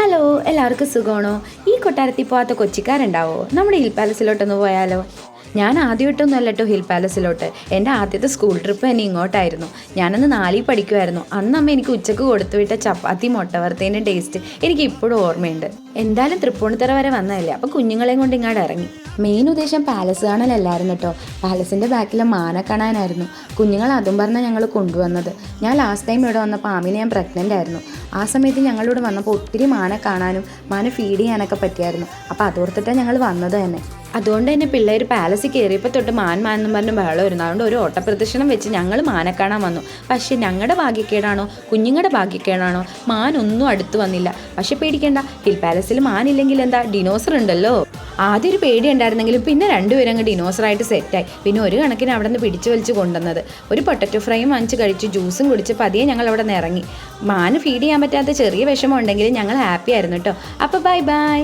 Hello എല്ലാവർക്കും സുഖമാണോ? ഈ കൊട്ടാരത്തിൽ പോകാത്ത കൊച്ചിക്കാരുണ്ടാവോ? നമ്മുടെ ഹിൽ പാലസിലോട്ടൊന്ന് പോയാലോ? ഞാൻ ആദ്യമായിട്ടൊന്നും അല്ല കേട്ടോ ഹിൽ പാലസിലോട്ട്. എന്റെ ആദ്യത്തെ സ്കൂൾ ട്രിപ്പ് തന്നെ ഇങ്ങോട്ടായിരുന്നു. ഞാനന്ന് നാലിൽ പഠിക്കുമായിരുന്നു അന്ന് അമ്മ എനിക്ക് ഉച്ചയ്ക്ക് കൊടുത്തുവിട്ട ചപ്പാത്തി മുട്ട വറുത്തേന്റെ ടേസ്റ്റ് എനിക്ക് ഇപ്പോഴും ഓർമ്മയുണ്ട്. എന്തായാലും തൃപ്പൂണിത്തറ വരെ വന്നതല്ലേ. അപ്പോൾ കുഞ്ഞുങ്ങളെയും കൊണ്ട് ഇങ്ങോട്ട് ഇറങ്ങി. മെയിൻ ഉദ്ദേശം പാലസ് കാണലല്ലായിരുന്നു കേട്ടോ പാലസിന്റെ ബാക്കിലെ മാന കാണാനായിരുന്നു. കുഞ്ഞുങ്ങൾ അതും പറഞ്ഞാൽ ഞങ്ങൾ കൊണ്ടുവന്നത്. ഞാൻ ലാസ്റ്റ് ടൈം ഇവിടെ വന്നപ്പോൾ ആമിനെ ഞാൻ പ്രഗ്നന്റ് ആയിരുന്നു. ആ സമയത്ത് ഞങ്ങളിവിടെ വന്നപ്പോൾ ഒത്തിരി മാന കാണാനും മാന ഫീഡ് ചെയ്യാനൊക്കെ പറ്റിയായിരുന്നു. അപ്പോൾ അതോർത്തിട്ടാണ് ഞങ്ങൾ വന്നത് തന്നെ. അതുകൊണ്ട് തന്നെ പിള്ളേർ പാലസിൽ കയറിയപ്പോൾ തൊട്ട് മാൻ മാൻ എന്നും പറഞ്ഞ് ബഹളം വരുന്നു അതുകൊണ്ട് ഒരു ഓട്ടപ്രദക്ഷിണം വെച്ച് ഞങ്ങൾ മാനെ കാണാൻ വന്നു. പക്ഷേ ഞങ്ങളുടെ ഭാഗ്യക്കേടാണോ? കുഞ്ഞുങ്ങളുടെ ഭാഗ്യക്കേടാണോ? മാൻ ഒന്നും അടുത്ത് വന്നില്ല. പക്ഷെ പേടിക്കേണ്ട. ഹിൽ പാലസിൽ മാനില്ലെങ്കിൽ എന്താ? ഡിനോസർ ഉണ്ടല്ലോ. ആദ്യം ഒരു പേടി ഉണ്ടായിരുന്നെങ്കിലും പിന്നെ രണ്ടുപേരും അങ്ങ് ഡിനോസറായിട്ട് സെറ്റായി പിന്നെ ഒരു കണക്കിന് അവിടെ നിന്ന് പിടിച്ചു വലിച്ച് കൊണ്ടുവന്നത്. ഒരു പൊട്ടറ്റോ ഫ്രൈയും വാങ്ങിച്ച് കഴിച്ചു ജ്യൂസും കുടിച്ച് പതിയെ ഞങ്ങൾ അവിടെ നിന്ന് ഇറങ്ങി മാന് ഫീഡ് ചെയ്യാൻ പറ്റാത്ത ചെറിയ വിഷമം ഉണ്ടെങ്കിലും ഞങ്ങൾ ഹാപ്പി ആയിരുന്നു കേട്ടോ. അപ്പോൾ ബൈ ബൈ